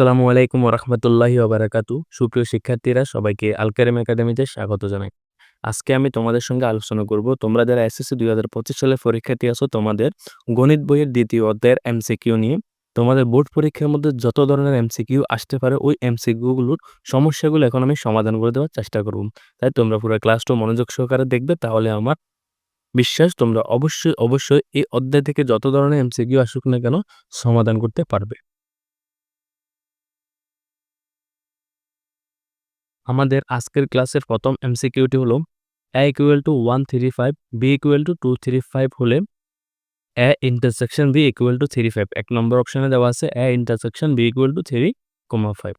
আসসালামু আলাইকুম ওরহমতুল্লাহি ওবারাকাতু। সুপ্রিয় শিক্ষার্থীরা, সবাইকে আলকারিম একাডেমিতে স্বাগত জানাই। আজকে আমি তোমাদের সঙ্গে আলোচনা করব, তোমরা যারা এসএসসি দুই হাজার পঁচিশ সালের পরীক্ষার্থী আছো, তোমাদের গণিত বইয়ের দ্বিতীয় অধ্যায়ের এমসিকিউ নিয়ে। তোমাদের বোর্ড পরীক্ষার মধ্যে যত ধরনের এমসিকিউ আসতে পারে, ওই এমসিকিউগুলোর সমস্যাগুলো এখন আমি সমাধান করে দেওয়ার চেষ্টা করব। তাই তোমরা পুরো ক্লাসটা মনোযোগ সহকারে দেখবে, তাহলে আমার বিশ্বাস তোমরা অবশ্যই অবশ্যই এই অধ্যায় থেকে যত ধরনের এমসিকিউ আসুক না কেন, সমাধান করতে পারবে। আমাদের আজকের ক্লাসের প্রথম এমসিকিউটি হলো A equal to one three five B equal to two three five হলে A intersection B equal to three five এক নম্বর অপশানে দেওয়া আছে A intersection B equal to three comma five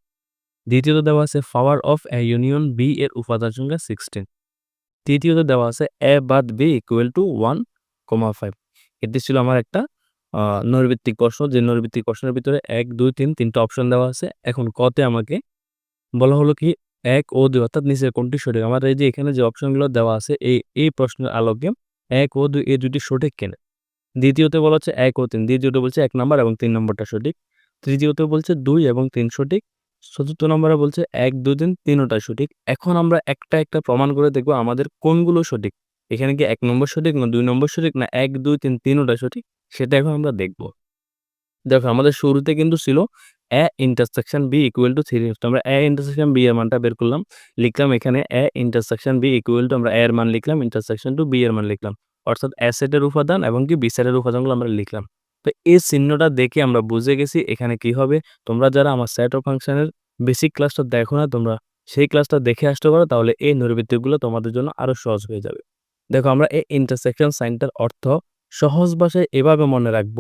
দ্বিতীয়ত দেওয়া আছে power of A union B এর উপাদান সংখ্যা সিক্সটিন তৃতীয়ত দেওয়া আছে এ বাদ B equal to one comma five এটি ছিল আমার একটা নৈর্ভিত্তিক প্রশ্ন, যে নৈর্ভিত্তিক প্রশ্নের ভিতরে এক, দুই, তিন, তিনটা অপশন দেওয়া আছে। এখন কতে আমাকে বলা হলো কি এক ও দুই অর্থাৎ নিচের কোনটি সঠিক? আমার এই যে এখানে যে অপশনগুলো দেওয়া আছে, এই এই প্রশ্নের আলোকে এক ও দুই এই দুটি সঠিক কেনে? দ্বিতীয়তে বলা হচ্ছে এক ও তিন। দ্বিতীয়তে বলছে এক নম্বর এবং তিন নম্বরটা সঠিক। তৃতীয়তে বলছে দুই এবং তিন সঠিক। চতুর্থ নম্বরে বলছে এক, দুই, তিন, তিনোটা সঠিক। এখন আমরা একটা একটা প্রমাণ করে দেখব আমাদের কোনগুলো সঠিক। এখানে কি এক নম্বর সঠিক না দুই নম্বর সঠিক না এক, দুই, তিন, তিনোটা সঠিক? সেটা এখন আমরা দেখব। দেখো, আমাদের শুরুতে কিন্তু ছিল A intersection B equal to three তো আমরা এ ইন্টারসেকশন বি এর মানটা বের করলাম, লিখলাম এখানে A intersection B equal to আমরা এ এর মান লিখলাম ইন্টারসেকশন টু বি এর মান লিখলাম। অর্থাৎ এ সেটের উপাদান এবং কি বি সেটের উপাদানগুলো আমরা লিখলাম। তো এই চিহ্নটা দেখে আমরা বুঝে গেছি এখানে কি হবে। তোমরা যারা আমার সেট অফ ফাংশনের বেসিক ক্লাসটা দেখো না, তোমরা সেই ক্লাসটা দেখে আসতে পারো, তাহলে এই নৈর্বৃত্তিকগুলো তোমাদের জন্য আরও সহজ হয়ে যাবে। দেখো, আমরা এই ইন্টারসেকশন সাইনটার অর্থ সহজ ভাষায় এভাবে মনে রাখব,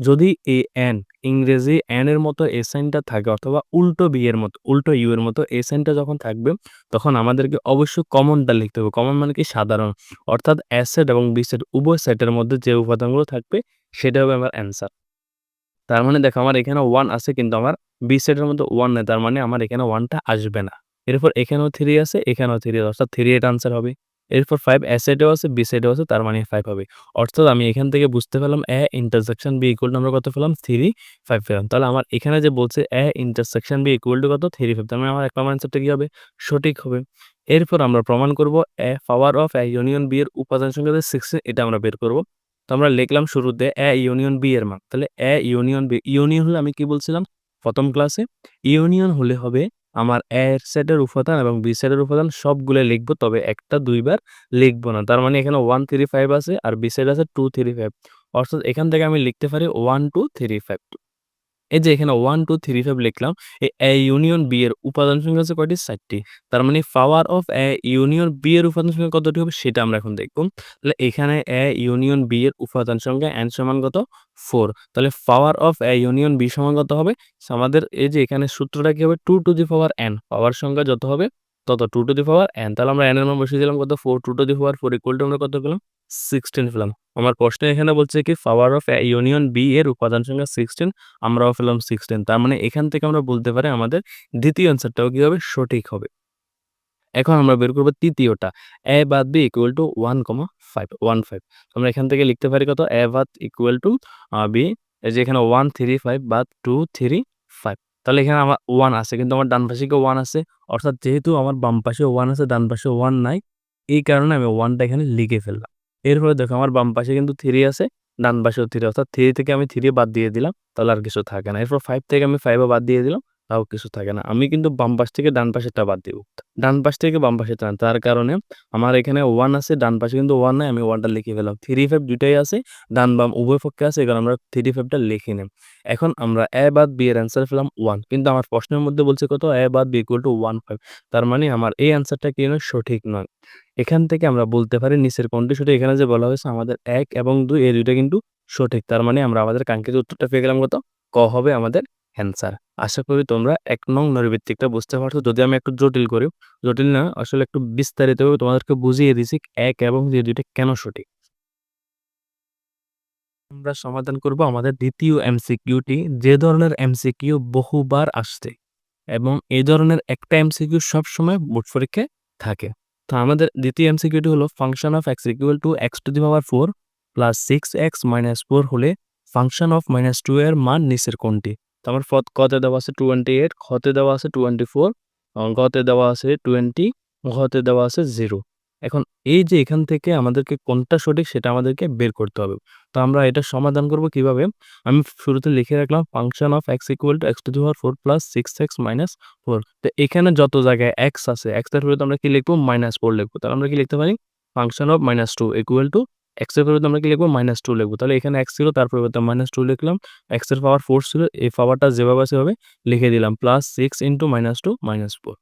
যদি এ এন, ইংরেজি এন এর মতো এ সাইনটা থাকে অথবা উল্টো বি এর মতো, উল্টো ইউ এর মতো এ সাইনটা যখন থাকবে, তখন আমাদেরকে অবশ্যই কমনটা লিখতে হবে। কমন মানে কি সাধারণ। অর্থাৎ এ সেট এবং বি সেট, উভয় সেটের মধ্যে যে উপাদানগুলো থাকবে, সেটা হবে আমার অ্যান্সার। তার মানে দেখো আমার এখানে ওয়ান আছে কিন্তু আমার বি সেটের মধ্যে ওয়ান নেই, তার মানে আমার এখানে ওয়ানটা আসবে না। এরপর এখানেও থ্রি আছে, এখানেও থ্রি অর্থাৎ থ্রি এটা আনসার হবে। এরপর ফাইভ এ সাইডেও আছে বি সাইডেও আছে, তার মানে ফাইভ হবে। অর্থাৎ আমি এখান থেকে বুঝতে পেলাম এ ইন্টারসেকশন বি ইকুয়াল আমরা কত পেলাম? থ্রি ফাইভ পেলাম। তাহলে আমার এখানে যে বলছে A intersection B equal to কত? থ্রি ফাইভ তার মানে আমার এক নম্বর অ্যান্সারটা কি হবে? সঠিক হবে। এরপর আমরা প্রমাণ করব এ power of A union B এর উপাদান সংখ্যা সিক্সটিন এটা আমরা বের করব। তো আমরা লিখলাম শুরুতে এ ইউনিয়ন বি এর মান। তাহলে এ ইউনিয়ন বি ইউনিয়ন হলে আমি কি বলছিলাম? প্রথম ক্লাসে ইউনিয়ন হলে হবে আমার এ সেটের উপাদান এবং বি সেটের উপাদান সবগুলো লিখব, তবে একটা, দুইবার লিখব না। তার মানে এখানে ওয়ান থ্রি ফাইভ আছে আর বি সেট আছে টু থ্রি ফাইভ অর্থাৎ এখান থেকে আমি লিখতে পারি ওয়ান টু থ্রি ফাইভ এই যে এখানে ওয়ান টু থ্রি ফাইভ লিখলাম এ ইউনিয়ন বি এর উপাদান সংখ্যা হচ্ছে কয়টি? চারটি। তার মানে power of A union B এর উপাদান সংখ্যা কতটি হবে? সেটা আমরা এখন দেখব। তাহলে এখানে এ ইউনিয়ন বি এর উপাদান সংখ্যা এন সমান কত? ফোর তাহলে power of A union B সমান কত হবে? আমাদের এই যে এখানে সূত্রটা কি হবে? Two to the power n power সংখ্যা যত হবে, তত two to the power n তাহলে আমরা এন এর মান বসিয়ে দিলাম কত? Four two to the power four equal to আমরা কত পেলাম? সিক্সটিন পেলাম আমার প্রশ্ন এখানে বলছে কি পাওয়ার অফ ইউনিয়ন বি এর উপাদান সংখ্যা সিক্সটিন আমরাও পেলাম সিক্সটিন তার মানে এখান থেকে আমরা বলতে পারি আমাদের দ্বিতীয় অ্যান্সারটাও কি হবে সঠিক হবে। এখন আমরা বের করব তৃতীয়টা। এ বাদ B equal to one comma five one five আমরা এখান থেকে লিখতে পারি কত? এ বাদ ইকুয়াল টু বি এই যে এখানে ওয়ান থ্রি ফাইভ বাদ টু থ্রি ফাইভ তাহলে এখানে আমার ওয়ান আছে, কিন্তু আমার ডান পাশে ওয়ান আছে। অর্থাৎ যেহেতু আমার বাম পাশে ওয়ান আছে, ডান পাশে ওয়ান নাই, এই কারণে আমি ওয়ানটা এখানে লিখে ফেললাম। এরপরে দেখো আমার বাম পাশে কিন্তু থ্রি আছে, ডান পাশেও থ্রি অর্থাৎ থ্রি থেকে আমি থ্রি বাদ দিয়ে দিলাম, তাহলে আর কিছু থাকে না। এরপর ফাইভ থেকে আমি ফাইভও বাদ দিয়ে দিলাম তাও কিছু থাকে না। আমি কিন্তু বাম পাশ থেকে ডান পাশেরটা বাদ দিব ডান পাশ থেকে বাম পাশে টান তার কারণে আমার এখানে ওয়ান আছে, ডান পাশে কিন্তু ওয়ান নাই, আমি ওয়ানটা লিখে ফেলাম থ্রি ফাইভ দুইটাই আছে, ডান বাম উভয় পক্ষে আছে এখানে আমরা থ্রি ফাইভটা লিখে নেব এখন আমরা এ বাদ বি এর অ্যান্সার পেলাম ওয়ান কিন্তু আমার প্রশ্নের মধ্যে বলছে কত? এ বাদ B equal to one five তার মানে আমার এই অ্যান্সারটা কি সঠিক নয়। এখান থেকে আমরা বলতে পারি নিচের কোনটি সঠিক? এখানে যে বলা হয়েছে আমাদের এক এবং দুই, এই দুইটা কিন্তু সঠিক। তার মানে আমরা আমাদের কাঙ্ক্ষিত উত্তরটা পেয়ে গেলাম কত? ক হবে আমাদের অ্যান্সার আশা করি তোমরা এক নং নৈর্ভিত্তিকটা বুঝতে পারছ। যদি আমি একটু জটিল করি, জটিল না, আসলে একটু বিস্তারিতভাবে তোমাদেরকে বুঝিয়ে দিছি এক এবং যে দুইটা কেন সঠিক। আমরা সমাধান করব আমাদের দ্বিতীয় এমসিকিউটি যে ধরনের এমসিকিউ বহুবার আসছে এবং এই ধরনের একটা এমসিকিউ সবসময় বোর্ড পরীক্ষায় থাকে। তো আমাদের দ্বিতীয় এমসিকিউটি হলো function of x equal to x to the power four plus six x minus four হলে ফাংশন অফ মাইনাস টু এর মান নিচের কোনটি? তো আমার ফত কতে দেওয়া আছে টোয়েন্টি এইট খতে দেওয়া আছে টোয়েন্টি ফোর গতে দেওয়া আছে টোয়েন্টি ঘতে দেওয়া আছে জিরো এখন এই যে এখান থেকে আমাদেরকে কোনটা সঠিক সেটা আমাদেরকে বের করতে হবে। তো আমরা এটা সমাধান করব কীভাবে? আমি শুরুতে লিখে রাখলাম function of x equal to x to power four plus six x minus four তো এখানে যত জায়গায় এক্স আছে এক্সের পরিবর্তে আমরা কি লিখব? মাইনাস ফোর লিখব। তাহলে আমরা কি লিখতে পারি? Function of minus two equal to এক্সের পরিবর্তে আমরা কি লিখব? মাইনাস টু লিখব। তাহলে এখানে এক্স ছিল, তার পরিবর্তে মাইনাস টু লিখলাম। এক্সের পাওয়ার ফোর ছিল, এই পাওয়ারটা যেভাবে সেভাবে লিখে দিলাম। Plus six into minus two minus four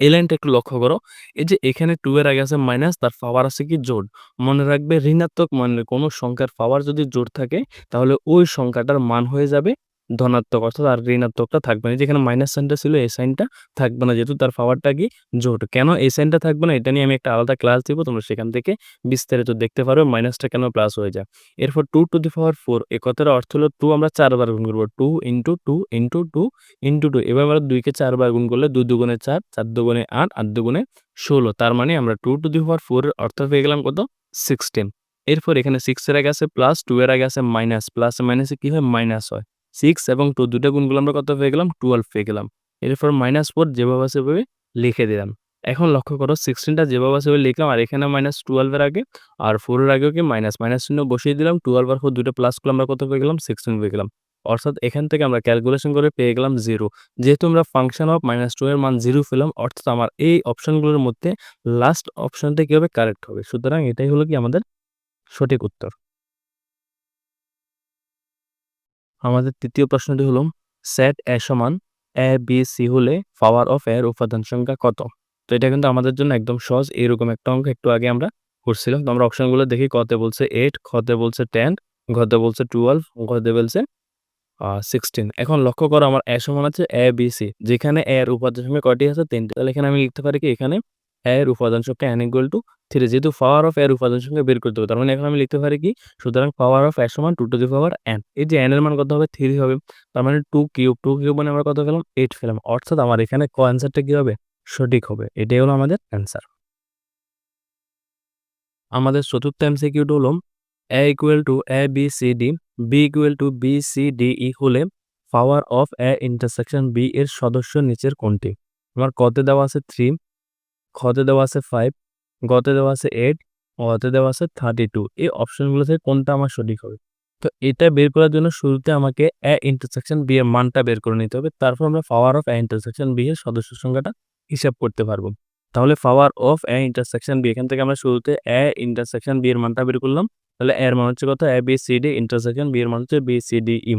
এই লাইনটা একটু লক্ষ্য করো। এই যে এখানে টু এর আগে আছে মাইনাস তার পাওয়ার আছে কি? জোর মনে রাখবে ঋণাত্মক মানের কোনো সংখ্যার পাওয়ার যদি জোর থাকে, তাহলে ওই সংখ্যাটার মান হয়ে যাবে ধনাত্মক অর্থাৎ আর ঋণাত্মকটা থাকবে না। যেখানে মাইনাস সাইনটা ছিল, এই সাইনটা থাকবে না যেহেতু তার পাওয়ারটা কি জোট। কেন এই সাইনটা থাকবে না? এটা নিয়ে আমি একটা আলাদা ক্লাস দিব, তোমরা সেখান থেকে বিস্তারিত দেখতে পারবে মাইনাসটা কেন প্লাস হয়ে যায়। এরপর two to the power four এ কথার অর্থ হলো টু আমরা চারবার গুণ করব। Two into two into two into two এবার আমরা দুইকে চারবার গুণ করলে দুই দুগুণে চার চার দুগুণে আট আট দুগুণে ষোলো। তার মানে আমরা two to the power four এর অর্থ পেয়ে গেলাম কত? সিক্সটিন এরপর এখানে সিক্স এর আগে আছে প্লাস টু এর আগে আছে মাইনাস প্লাস মাইনাসে কি হয়? মাইনাস হয়। সিক্স এবং টু দুটো গুণগুলো আমরা কত পেয়ে গেলাম? টুয়েলভ পেয়ে গেলাম। এরপর মাইনাস ফোর যেভাবে সেভাবে লিখে দিলাম। এখন লক্ষ্য করো সিক্সটিনটা যেভাবে সেভাবে লিখলাম, আর এখানে মাইনাস টুয়েলভের আগে, আর ফোরের আগেও কি মাইনাস মাইনাস চিহ্ন বসিয়ে দিলাম টুয়েলভ আর ফোর দুটো প্লাস করলে আমরা কত পেয়ে গেলাম? সিক্সটিন পেয়ে গেলাম। অর্থাৎ এখান থেকে আমরা ক্যালকুলেশন করে পেয়ে গেলাম জিরো যেহেতু আমরা ফাংশন অফ মাইনাস টু এর মান জিরো পেলাম, অর্থাৎ আমার এই অপশনগুলোর মধ্যে লাস্ট অপশনটা কীভাবে কারেক্ট হবে? সুতরাং এটাই হলো কি আমাদের সঠিক উত্তর। আমাদের তৃতীয় প্রশ্নটি হলো সেট এ সমান এ বি সি হলে পাওয়ার অফ এর উপাদান সংখ্যা কত? তো এটা কিন্তু আমাদের জন্য একদম সহজ, এরকম একটা অঙ্ক একটু আগে আমরা করছিলাম। তো আমরা অপশনগুলো দেখি, কতে বলছে এইট খতে বলছে টেন ঘতে বলছে টুয়েলভ ঘতে বলছে সিক্সটিন এখন লক্ষ্য করো, আমার এ সমান আছে এ বি সি যেখানে এর উপাদান সংখ্যা কয়টি আছে? তিনটে। তাহলে এখানে আমি লিখতে পারি কি, এখানে এর উপাদান সংখ্যা এন ইকুয়াল টু থ্রি যেহেতু পাওয়ার অফ এর উপাদান সংখ্যা বের করতে হবে, তার মানে এখন আমি লিখতে পারি কি? সুতরাং পাওয়ার অফ এর সমান two to the power n এই যে এন এর মান কত হবে? থ্রি হবে। তার মানে টু কিউব টু কিউব মানে আমরা কত পেলাম? এইট পেলাম। অর্থাৎ আমার এখানে ক অ্যান্সারটা কি হবে? সঠিক হবে। এটাই হলো আমাদের অ্যান্সার আমাদের চতুর্থ এম এমসিকিউটা হলো A equal to A B C D B equal to B C D E হলে power of A intersection B এর সদস্য নিচের কোনটি? আমার কতে দেওয়া আছে থ্রি খতে দেওয়া আছে ফাইভ গতে দেওয়া আছে এইট অতে দেওয়া আছে থার্টি টু এই অপশনগুলো থেকে কোনটা আমার সঠিক হবে? তো এটা বের করার জন্য শুরুতে আমাকে এ ইন্টারসেকশন বি এর মানটা বের করে নিতে হবে। তারপর আমরা power of A intersection B এর সদস্য সংখ্যাটা হিসাব করতে পারব। তাহলে power of A intersection B এখান থেকে আমরা শুরুতে এ ইন্টারসেকশন বি এর মানটা বের করলাম। তাহলে এর মান হচ্ছে কত? A B C D intersection B এর মান হচ্ছে B C D E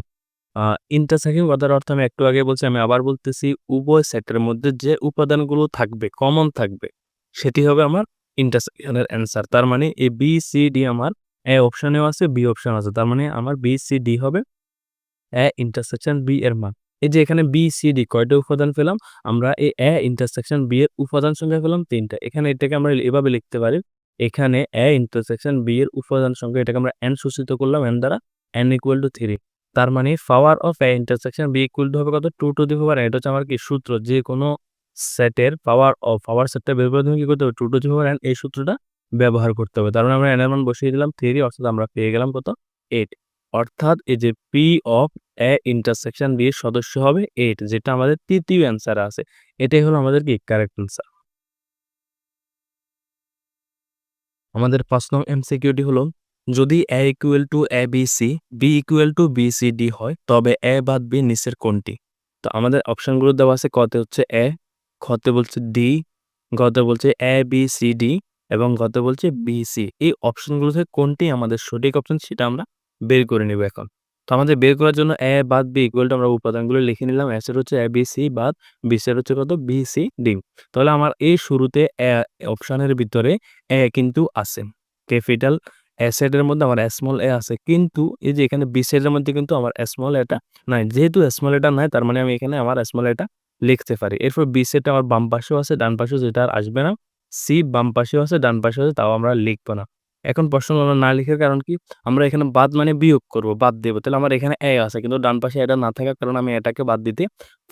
intersection কথার অর্থ আমি একটু আগে বলছি, আমি আবার বলতেছি, উভয় সেটের মধ্যে যে উপাদানগুলো থাকবে কমন থাকবে, সেটি হবে আমার ইন্টারসেকশনের অ্যান্সার। তার মানে এ, বি, সি, ডি আমার এ অপশনেও আছে, বি অপশন আছে। তার মানে আমার বি, সি, ডি হবে এ ইন্টারসেকশন বি এর মান। এই যে এখানে বি, সি, ডি কয়টা উপাদান পেলাম? আমরা এই এ ইন্টারসেকশন বি এর উপাদান সংখ্যা পেলাম তিনটা। এখানে এটাকে আমরা এভাবে লিখতে পারি, এখানে এ ইন্টারসেকশন বি এর উপাদান সংখ্যা, এটাকে আমরা এন সূচিত করলাম, এন দ্বারা এন ইকুয়াল টু থ্রি তার মানে power of A intersection B equal to হবে কত? টু টু দি পাওয়ার এটা হচ্ছে আমার কি সূত্র, যে কোনো সেটের পাওয়ার অফ, পাওয়ার সেটটা বের করে তুমি কি করতে হবে? Two to the power n এই সূত্রটা ব্যবহার করতে হবে। তার মানে আমরা এন এর মান বসিয়ে দিলাম থ্রি অর্থাৎ আমরা পেয়ে গেলাম কত? এইট অর্থাৎ এই যে P of A intersection B এর সদস্য হবে এইট যেটা আমাদের তৃতীয় অ্যান্সার আছে। এটাই হলো আমাদের কি? কারেক্ট অ্যান্সার আমাদের পাঁচ নং এমসিকিউটি হলো, যদি A equal to A B C B equal to B C D হয়, তবে এ বাদ বি নিচের কোনটি? তো আমাদের অপশনগুলো দেওয়া আছে কতে হচ্ছে এ খতে বলছে ডি গতে বলছে এ বি সি ডি এবং গতে বলছে বি সি এই অপশনগুলো থেকে কোনটি আমাদের সঠিক অপশন সেটা আমরা বের করে নেব এখন। তো আমাদের বের করার জন্য এ বাদ বি ইকুয়াল টু আমরা উপাদানগুলো লিখে নিলাম। এস এর হচ্ছে এ বি সি বাদ বি এর হচ্ছে কত? বি সি ডি তাহলে আমার এই শুরুতে এ অপশনের ভিতরে এ কিন্তু আছে। ক্যাপিটাল সেটের মধ্যে আমার স্মল এ আছে। কিন্তু এই যে এখানে বি সেটের মধ্যে কিন্তু আমার স্মল এটা নাই। যেহেতু স্মল এটা নাই, তার মানে আমি এখানে আমার স্মল এটা লিখতে পারি। এরপর বি সেট আমার বাম পাশেও আছে, ডান পাশেও যেটা আর আসবে না। সি বাম পাশেও আছে, ডান পাশেও আছে, তাও আমরা লিখব না। এখন প্রশ্ন আমরা না লিখার কারণ কি? আমরা এখানে বাদ মানে বিয়োগ করব, বাদ দেবো। তাহলে আমার এখানে এ আছে, কিন্তু ডান পাশে এটা না থাকার কারণে আমি এটাকে বাদ দিতে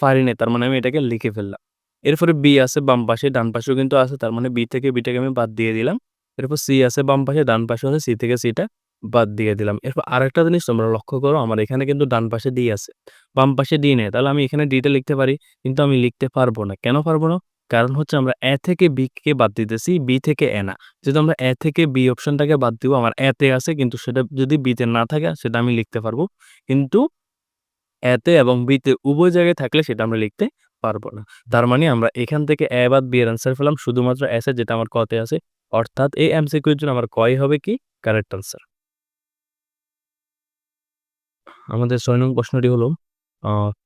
পারি না তার মানে আমি এটাকে লিখে ফেললাম। এরপরে বি আছে বাম পাশে, ডান পাশেও কিন্তু আছে, তার মানে বি থেকে বিটাকে আমি বাদ দিয়ে দিলাম। এরপর সি আছে বাম পাশে, ডান পাশে আছে সি থেকে সিটা বাদ দিয়ে দিলাম। এরপর আরেকটা জিনিস তোমরা লক্ষ্য করো আমার এখানে কিন্তু ডান পাশে ডি আছে। বাম পাশে ডি নেই। তাহলে আমি এখানে ডিটা লিখতে পারি। কিন্তু আমি লিখতে পারব না। কেন পারব না? কারণ হচ্ছে আমরা এ থেকে বি কে বাদ দিতেছি, বি থেকে এ না। যেহেতু আমরা এ থেকে বি অপশনটাকে বাদ দিব আমার এ তে আছে কিন্তু সেটা যদি বিতে না থাকে সেটা আমি লিখতে পারব। কিন্তু এ তে এবং বিতে উভয় জায়গায় থাকলে সেটা আমরা লিখতে পারব না। তার মানে আমরা এখান থেকে এ বাদ বি এর অ্যান্সার পেলাম শুধুমাত্র এসে যেটা আমার ক তে আছে। অর্থাৎ এই এমসিকিউ এর জন্য আমার কই হবে কি? Correct answer. আমাদের ছয় নং প্রশ্নটি হলো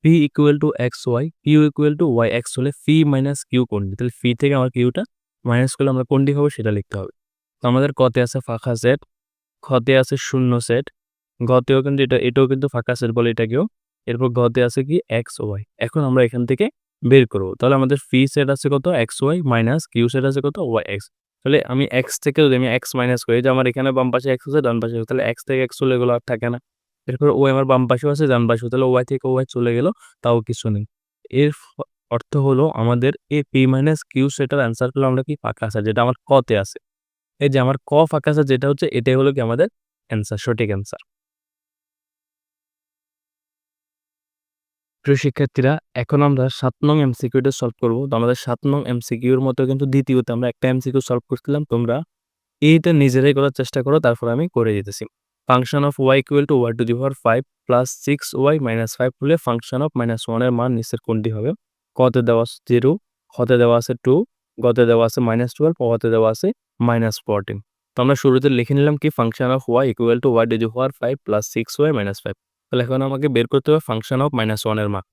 P equal to x y, Q equal to y x হলে ফি মাইনাস কিউ কোনটি? তাহলে ফি থেকে আমার কিউটা মাইনাস করলে আমরা কোনটি হবে সেটা লিখতে হবে। তো আমাদের ক তে আছে ফাঁকা সেট, খ তে আছে শূন্য সেট, গ তেও কিন্তু এটা এটাও কিন্তু ফাঁকা সেট বলে এটা এটাকেও। এরপর গ তে আছে কি এক্স ওয়াই। এখন আমরা এখান থেকে বের করব তাহলে আমাদের ফি সেট আছে কত? X y minus Q set আছে কত? Y x. তাহলে আমি এক্স থেকে যদি আমি এক্স মাইনাস করি যে আমার এখানে বাম পাশে এক্স আছে ডান পাশে তাহলে এক্স থেকে এক্স হলে গেলো আর থাকে না। এরপর ও আমার বাম পাশেও আছে, ডান পাশেও তাহলে ওয়াই থেকে ওয়াই চলে গেল, তাও কিছু নেই। এর অর্থ হলো আমাদের এই পি মাইনাস কিউ সেটার অ্যান্সার পেলাম আমরা কি ফাঁকা আছে, যেটা আমার ক তে আছে। এই যে আমার ক ফাঁকা আছে, যেটা হচ্ছে এটাই হলো কি আমাদের অ্যান্সার সঠিক অ্যান্সার। প্রিয় শিক্ষার্থীরা, এখন আমরা সাত নং এমসিকিউটা সলভ করব। তো আমাদের সাত নং এমসিকিউর মতো কিন্তু দ্বিতীয়তে আমরা একটা এমসিকিউ সলভ করছিলাম। তোমরা এইটা নিজেরাই করার চেষ্টা করো, তারপর আমি করে দিতেছি। Function of y equal to y to the power five plus six y minus five হলে ফাংশন অফ মাইনাস 1 এর মান নিচের কোনটি হবে? কতে দেওয়া আছে জিরো হতে দেওয়া আছে টু গতে দেওয়া আছে মাইনাস টুয়েলভ হতে দেওয়া আছে -14 তো আমরা শুরুতে লিখে নিলাম কি function of y equal to y to the power five plus six y minus five তাহলে এখন আমাকে বের করতে হবে ফাংশন অফ মাইনাস 1 এর মান।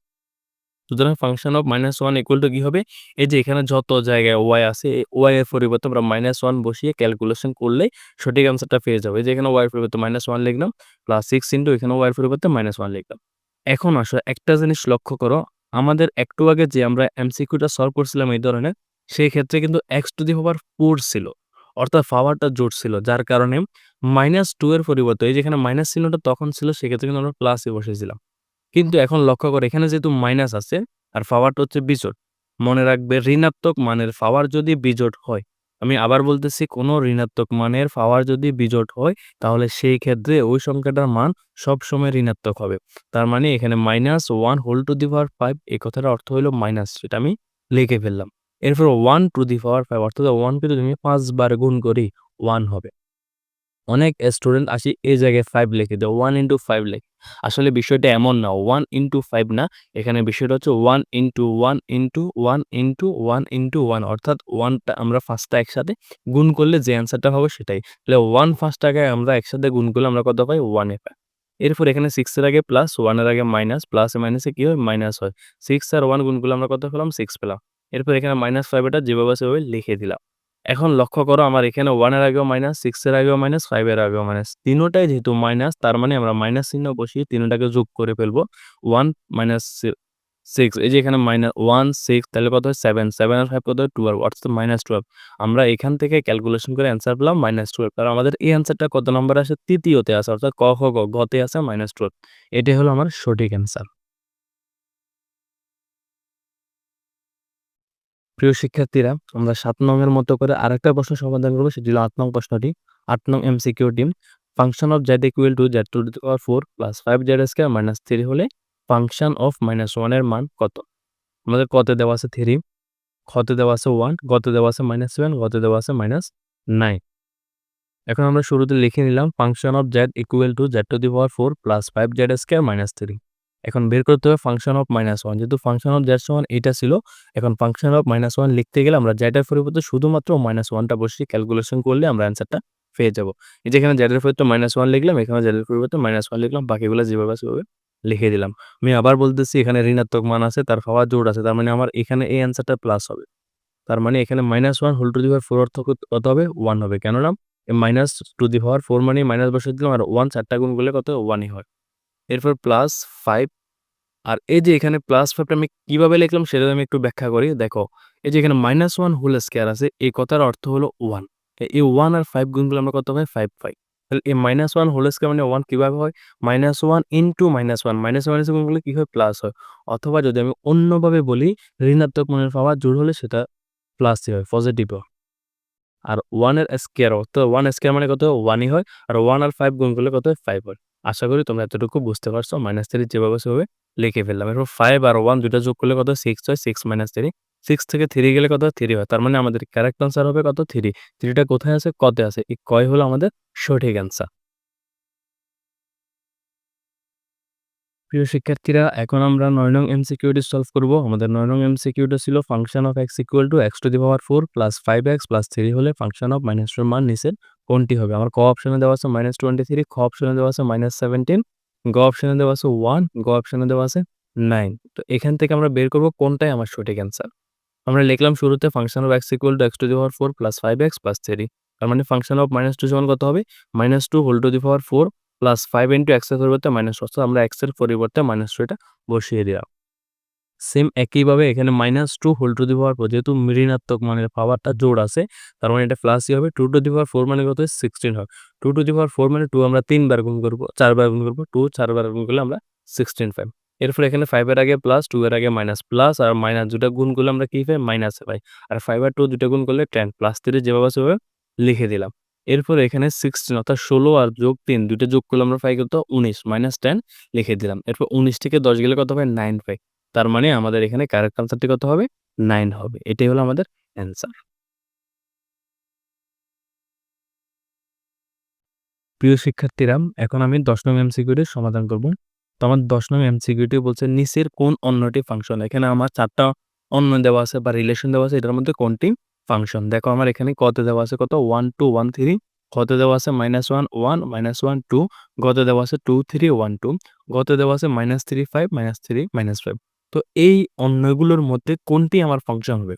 সুতরাং function of minus one equal to কি হবে? এই যে এখানে যত জায়গায় ওয়াই আছে ওয়াই এর পরিবর্তে আমরা মাইনাস ওয়ান বসিয়ে ক্যালকুলেশন করলেই সঠিক অ্যান্সারটা পেয়ে যাব। এই যে এখানে ওয়াই এর পরিবর্তে মাইনাস ওয়ান লিখলাম প্লাস 6 ইনটু এখানে ওয়াই এর পরিবর্তে মাইনাস ওয়ান লিখলাম। এখন আসো, একটা জিনিস লক্ষ্য করো, আমাদের একটু আগে যে আমরা এমসিকিউটা সলভ করছিলাম এই ধরনের, সেই ক্ষেত্রে কিন্তু এক্স টু দি পাওয়ার 4 ছিল। অর্থাৎ পাওয়ারটা জোট ছিল, যার কারণে মাইনাস টু এর পরিবর্তে, এই যেখানে মাইনাস চিহ্নটা তখন ছিল, সেক্ষেত্রে কিন্তু আমরা প্লাসই বসিয়েছিলাম। কিন্তু এখন লক্ষ্য করে এখানে যেহেতু মাইনাস আছে আর পাওয়ারটা হচ্ছে বিজোট মনে রাখবে ঋণাত্মক মানের পাওয়ার যদি বিজোট হয়, আমি আবার বলতেছি কোনো ঋণাত্মক মানের পাওয়ার যদি বিজোট হয় তাহলে সেই ক্ষেত্রে ওই সংখ্যাটার মান সবসময় ঋণাত্মক হবে। তার মানে এখানে minus one whole to the power five এই কথাটার অর্থ হলো মাইনাস সেটা আমি লিখে ফেললাম। এরপর one to the power five অর্থাৎ 1 কে যদি আমি 5 বার গুণ করি ওয়ান হবে। অনেক স্টুডেন্ট আসি এই জায়গায় ফাইভ লিখে দেয় 1 ইনটু 5 লেখে। আসলে বিষয়টা এমন না 1 ইনটু ফাইভ না এখানে বিষয়টা হচ্ছে 1 into 1 into one into one into one অর্থাৎ ওয়ানটা আমরা 5 টা একসাথে গুণ করলে যে অ্যান্সারটা হবে সেটাই। তাহলে 1 5 টাকে আমরা একসাথে গুণ করলে আমরা কত পাই 1 এ পাই। এরপর এখানে সিক্সের আগে প্লাস 1 এর আগে মাইনাস, প্লাসে মাইনাসে কী হয়? মাইনাস হয়। সিক্স আর ওয়ান গুণ করলে আমরা কত পেলাম? সিক্স পেলাম। এরপর এখানে মাইনাস 5 এটা যেভাবে ওভাবে লিখে দিলাম। এখন লক্ষ্য করো আমার এখানে 1 এর আগেও মাইনাস, 6 এর আগেও মাইনাস, 5 এর আগেও মাইনাস। তিনোটাই যেহেতু মাইনাস তার মানে আমরা মাইনাস চিহ্ন বসিয়ে তিনোটাকে যোগ করে ফেলব। ওয়ান মাইনাস সিক্স এই যে এখানে মাইনাস 1 6 তাহলে কত হয় 7, 7 আর ফাইভ কত হয় 12 অর্থাৎ মাইনাস 12 আমরা এখান থেকে ক্যালকুলেশন করে অ্যান্সার পেলাম মাইনাস 12 কারণ আমাদের এই অ্যান্সারটা কত নম্বরে আসে? তৃতীয়তে আসে অর্থাৎ ক, খ, গ, আছে মাইনাস 12 এটাই হলো আমার সঠিক অ্যান্সার। প্রিয় শিক্ষার্থীরা আমরা সাত নং এর মতো করে আরেকটা প্রশ্ন সমাধান করব সেটি হলো আট নং প্রশ্নটি। আট নং এমসিকিউটি function of z equal to z to the power 4 plus 5z square minus three হলে ফাংশন অফ মাইনাস 1 এর মান কত? আমাদের ক তে দেওয়া আছে 3, খ তে দেওয়া আছে 1, গ তে দেওয়া আছে মাইনাস 7, গ তে দেওয়া আছে মাইনাস নাইন এখন আমরা শুরুতে লিখে নিলাম function of z equal to z to the power four plus 5z square minus 3 এখন বের করতে হবে ফাংশন অফ মাইনাস ওয়ান যেহেতু ফাংশন অফ z সমান এটা ছিল এখন ফাংশন অফ মাইনাস ওয়ান লিখতে গেলে আমরা এর পরিবর্তে শুধুমাত্র মাইনাস 1 টা বসিয়ে ক্যালকুলেশন করলে আমরা অ্যান্সারটা পেয়ে যাব এই যে এখানে z এর পরিবর্তে মাইনাস ওয়ান লিখলাম, এখানে এর পরিবর্তে মাইনাস ওয়ান লিখলাম, বাকিগুলো যেভাবে ওভাবে লিখে দিলাম। আমি আবার বলতেছি এখানে ঋণাত্মক মান আছে তার পাওয়ার জোর আছে তার মানে আমার এখানে এই অ্যান্সারটা প্লাস হবে। তার মানে এখানে minus one whole to the power 4 অর্থ কত হবে? ওয়ান হবে। কেননা মাইনাস টু দি পাওয়ার 4 মানে মাইনাস বসে দিলাম আর 1 চারটা গুণ করলে কত? 1 ই হয়। এরপর প্লাস ফাইভ আর এই যে এখানে প্লাস 5 টা আমি কীভাবে লিখলাম সেটা আমি একটু ব্যাখ্যা করি। দেখো এই যে এখানে মাইনাস 1 হোল স্কয়ার আছে এই কথার অর্থ হলো 1 এই 1 আর ফাইভ গুণ আমরা কত পাই? ফাইভ পাই। তাহলে এই মাইনাস 1 হোল স্কয়ার মানে 1 কীভাবে হয়? Minus 1 into minus 1 minus minus গুণ করলে কি হয়? প্লাস হয়। অথবা যদি আমি অন্যভাবে বলি ঋণাত্মক মানের পাওয়ার জোড় হলে সেটা প্লাসই হয়, পজিটিভ হয়। আর ওয়ানের স্কোয়ার তো ওয়ান স্কোয়ার মানে কত ওয়ানই হয় আর ওয়ান আর ফাইভ গুণ কত হয় ফাইভ হয় আশা করি তোমরা এতটুকু বুঝতে পারছ। মাইনাস থ্রি যেভাবে সেভাবে লিখে ফেললাম। এরপর ফাইভ আর ওয়ান দুটা যোগ করলে কত? সিক্স হয় সিক্স মাইনাস থ্রি সিক্স থেকে থ্রি গেলে কত? থ্রি হয়। তার মানে আমাদের ক্যারেক্ট আনসার হবে কত? থ্রি থ্রিটা কোথায় আছে? কতে আছে। এই কয় হলো আমাদের সঠিক অ্যান্সার প্রিয় শিক্ষার্থীরা, এখন আমরা নয় নং এমসিকিউটি সলভ করব। আমাদের নয় নং এমসিকিউটা ছিল function of x equal to x to the power four plus five x plus three হলে ফাংশন অফ মাইনাস টুর মান নিচের কোনটি হবে? আমার ক অপশনে দেওয়া আছে মাইনাস টোয়েন্টি থ্রি খ অপশনে দেওয়া আছে মাইনাস সেভেন্টিন গ অপশনে দেওয়া আছে ওয়ান গ অপশনে দেওয়া আছে নাইন তো এখান থেকে আমরা বের করব কোনটাই আমার সঠিক অ্যান্সার আমরা লিখলাম শুরুতে function of x equal to x to the power four plus five x plus three তার মানে ফাংশন অফ মাইনাস টু সমান কত হবে? Minus two whole to the power four plus five into এক্সের পরিবর্তে মাইনাস অর্থাৎ আমরা এক্সের পরিবর্তে মাইনাস টুটা বসিয়ে দিলাম। সেম একইভাবে এখানে minus two whole to the power four যেহেতু ঋণাত্মক মানের পাওয়ারটা জোর আছে, তার মানে এটা প্লাসই হবে। Two to the power four মানে কত? সিক্সটিন হবে two to the power four মানে টু আমরা তিনবার গুণ করব, চারবার গুণ করব টু চারবার গুণ করলে আমরা সিক্সটিন ফাইভ এরপর এখানে ফাইভের আগে প্লাস টু এর আগে মাইনাস প্লাস আর মাইনাস দুটা গুণ করলে আমরা কি পাই? মাইনাস পাই। আর ফাইভ আর টু দুটা গুণ করলে টেন প্লাস থ্রি যেভাবে সেভাবে লিখে দিলাম। এরপর এখানে সিক্সটিন অর্থাৎ ষোলো আর যোগ তিন, দুইটা যোগ করলে আমরা পাই কত? উনিশ মাইনাস টেন লিখে দিলাম। এরপর উনিশ থেকে দশ গেলে কত হবে? নাইন পাই তার মানে আমাদের এখানে কারেক্ট আনসারটি কত হবে? নাইন হবে। এটাই হলো আমাদের অ্যান্সার প্রিয় শিক্ষার্থীরা, এখন আমি দশ নং এমসিকিউটির সমাধান করব। তো আমার দশ নং এমসিকিউটি বলছে নিচের কোন অন্যটি ফাংশন এখানে আমার চারটা অন্য দেওয়া আছে বা রিলেশন দেওয়া আছে, এটার মধ্যে কোনটি ফাংশন দেখো আমার এখানে কত দেওয়া আছে? কত? ওয়ান টু ওয়ান থ্রি কত দেওয়া আছে? Minus one one minus one two গত দেওয়া আছে? টু থ্রি ওয়ান টু গত দেওয়া আছে? Minus three five minus three minus five তো এই অন্যগুলোর মধ্যে কোনটি আমার ফাংশন হবে?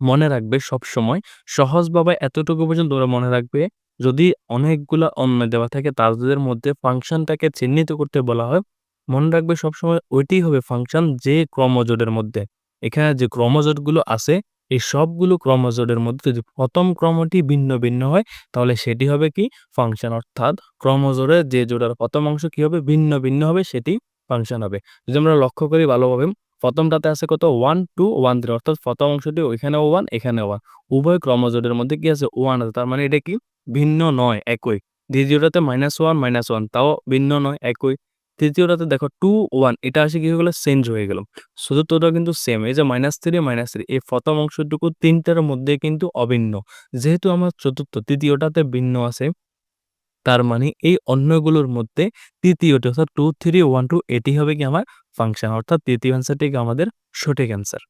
মনে রাখবে সব সময় সহজভাবে এতটুকু পর্যন্ত ওরা মনে রাখবে, যদি অনেকগুলো অন্য দেওয়া থাকে, তাদের মধ্যে ফাংশনটাকে চিহ্নিত করতে বলা হয়, মনে রাখবে সবসময় ওইটি হবে ফাংশন যে ক্রমজোটের মধ্যে। এখানে যে ক্রমজোটগুলো আছে এই সবগুলো ক্রমজোটের মধ্যে যদি প্রথম ক্রমটি ভিন্ন ভিন্ন হয়, তাহলে সেটি হবে কি? ফাংশন অর্থাৎ ক্রমজোড়ের যে জোড়ার প্রথম অংশ কি হবে? ভিন্ন ভিন্ন হবে, সেটি ফাংশন হবে। যদি আমরা লক্ষ্য করি ভালোভাবে, প্রথমটাতে আছে কত? ওয়ান টু ওয়ান থ্রি অর্থাৎ প্রথম অংশটি ওইখানে ওয়ান এখানে ওয়ান উভয় ক্রমজোটের মধ্যে কি আছে? ওয়ান আছে। তার মানে এটা কি? ভিন্ন নয়, একই। দ্বিতীয়টাতে মাইনাস ওয়ান মাইনাস ওয়ান তাও ভিন্ন নয়, একই। তৃতীয়টাতে দেখো টু ওয়ান এটা আসে কি হয়ে গেলো? চেঞ্জ হয়ে গেল। চতুর্থটা কিন্তু সেম এই যে মাইনাস থ্রি মাইনাস থ্রি এই প্রথম অংশটুকু তিনটার মধ্যে কিন্তু অভিন্ন। যেহেতু আমার চতুর্থ, তৃতীয়টাতে ভিন্ন আছে, তার মানে এই অন্যগুলোর মধ্যে তৃতীয়টি, অর্থাৎ টু থ্রি ওয়ান টু এটি হবে কি আমার ফাংশন অর্থাৎ তৃতীয় অ্যান্সারটি আমাদের সঠিক অ্যান্সার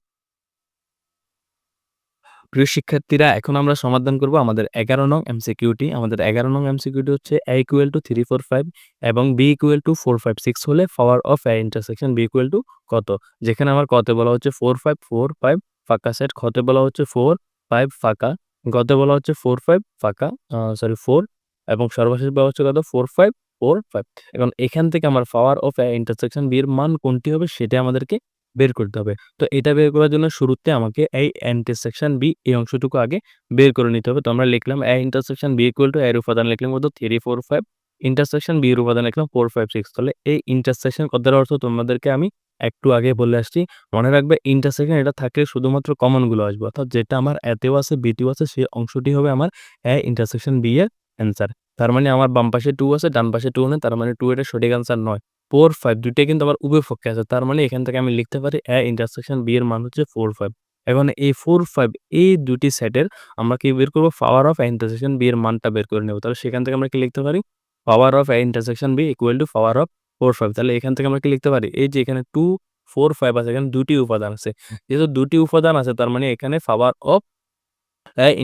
প্রিয় শিক্ষার্থীরা, এখন আমরা সমাধান করব আমাদের এগারো নং এমসিকিউটি আমাদের এগারো নং এমসিকিউটি হচ্ছে A equal to three four five এবং B equal to four five six হলে power of A intersection B equal to কত? যেখানে আমার কতে বলা হচ্ছে ফোর ফাইভ ফোর ফাইভ ফাঁকা সেট খতে বলা হচ্ছে ফোর ফাইভ ফাঁকা। গতে বলা হচ্ছে ফোর ফাইভ ফাঁকা। সরি ফোর এবং সর্বশেষ বলা হচ্ছে কত? ফোর ফাইভ ফোর ফাইভ এখন এখান থেকে আমার power of A intersection B এর মান কোনটি হবে সেটা আমাদেরকে বের করতে হবে। তো এটা বের করার জন্য শুরুতে আমাকে এই ইন্টারসেকশন বি এই অংশটুকু আগে বের করে নিতে হবে। তো আমরা লিখলাম A intersection B equal to এর উপাদান লিখলাম কত? Three four five intersection B এর উপাদান লিখলাম ফোর ফাইভ সিক্স তাহলে এই ইন্টারসেকশন কথার অর্থ তোমাদেরকে আমি একটু আগে বলে আসছি। মনে রাখবে ইন্টারসেকশন এটা থাকলে শুধুমাত্র কমনগুলো আসবে। অর্থাৎ যেটা আমার এতেও আছে বিটিও আছে সেই অংশটি হবে আমার এ ইন্টারসেকশন বি এর অ্যান্সার তার মানে আমার বাম পাশে টু আছে, ডান পাশে টু নেই, তার মানে টু এটা সঠিক অ্যান্সার নয়। ফোর ফাইভ দুইটাই কিন্তু আমার উভয় পক্ষে আছে। তার মানে এখান থেকে আমি লিখতে পারি এ ইন্টারসেকশন বি এর মান হচ্ছে ফোর ফাইভ এখন এই ফোর ফাইভ এই দুটি সেটের আমরা কি বের করব? Power of A intersection B এর মানটা বের করে নেব। তাহলে সেখান থেকে আমরা কি লিখতে পারি? Power of intersection B equal to power of four five তাহলে এখান থেকে আমরা কি লিখতে পারি? এই যে এখানে টু ফোর ফাইভ আছে, এখানে দুটি উপাদান আছে। যেহেতু দুটি উপাদান আছে, তার মানে এখানে পাওয়ার অফ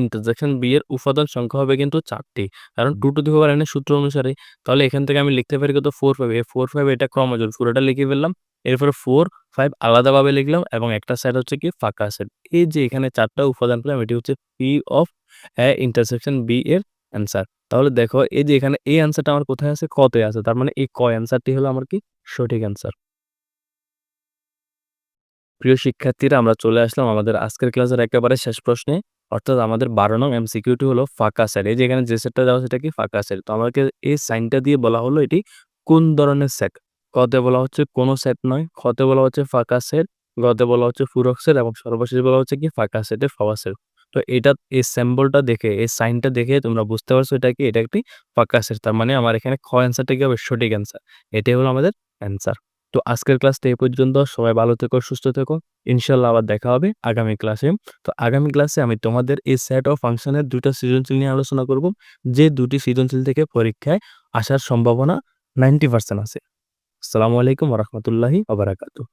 ইন্টারজেকশন বি এর উপাদান সংখ্যা হবে কিন্তু চারটি। কারণ টু টু দি পাওয়ার এনের সূত্র অনুসারে তাহলে এখান থেকে আমি লিখতে পারি কত four five A four five এটা ক্রমজোর পুরোটা লিখে ফেললাম, এরপরে ফোর ফাইভ আলাদাভাবে লিখলাম এবং একটা সাইড হচ্ছে কি ফাঁকা সাইড এই যে এখানে চারটা উপাদান পেলাম, এটি হচ্ছে পি অফ ইন্টারসেকশন বি এর অ্যান্সার তাহলে দেখো, এই যে এখানে এই অ্যান্সারটা আমার কোথায় আছে? কত আছে, তার মানে এই ক অ্যান্সারটি হলো আমার কি সঠিক অ্যান্সার প্রিয় শিক্ষার্থীরা, আমরা চলে আসলাম আমাদের আজকের ক্লাসের একেবারে শেষ প্রশ্নে। অর্থাৎ আমাদের বারো নং এমসিকিউটি হলো ফাঁকা সেট এই যে এখানে যে সেটটা দেওয়া সেটা কি ফাঁকা সেট তো আমাকে এই সাইনটা দিয়ে বলা হলো এটি কোন ধরনের সেট কতে বলা হচ্ছে কোনো সেট নয়, খতে বলা হচ্ছে ফাঁকা সেট গতে বলা হচ্ছে পূরক সেট এবং সর্বশেষ বলা হচ্ছে কি ফাঁকা সেটের ফাওয়া সেট তো এটা এই সিম্বলটা দেখে, এই সাইনটা দেখে তোমরা বুঝতে পারছ এটা কি? এটা একটি ফাঁকা শেষ। তার মানে আমার এখানে খ অ্যান্সারটা কি হবে? সঠিক অ্যান্সার। এটাই হলো আমাদের অ্যান্সার। তো আজকের ক্লাসটা এ পর্যন্ত। সবাই ভালো থেকো, সুস্থ থেকো। ইনশাল্লাহ আবার দেখা হবে আগামী ক্লাসে। তো আগামী ক্লাসে আমি তোমাদের এই সেট অফ ফাংশনের ২ টা সৃজনশীল নিয়ে আলোচনা করব। যে দুটি সৃজনশীল থেকে পরীক্ষায় আসার সম্ভাবনা 90% আছে। আসসালামু আলাইকুম রহমতুল্লাহি বারাকাতুহু।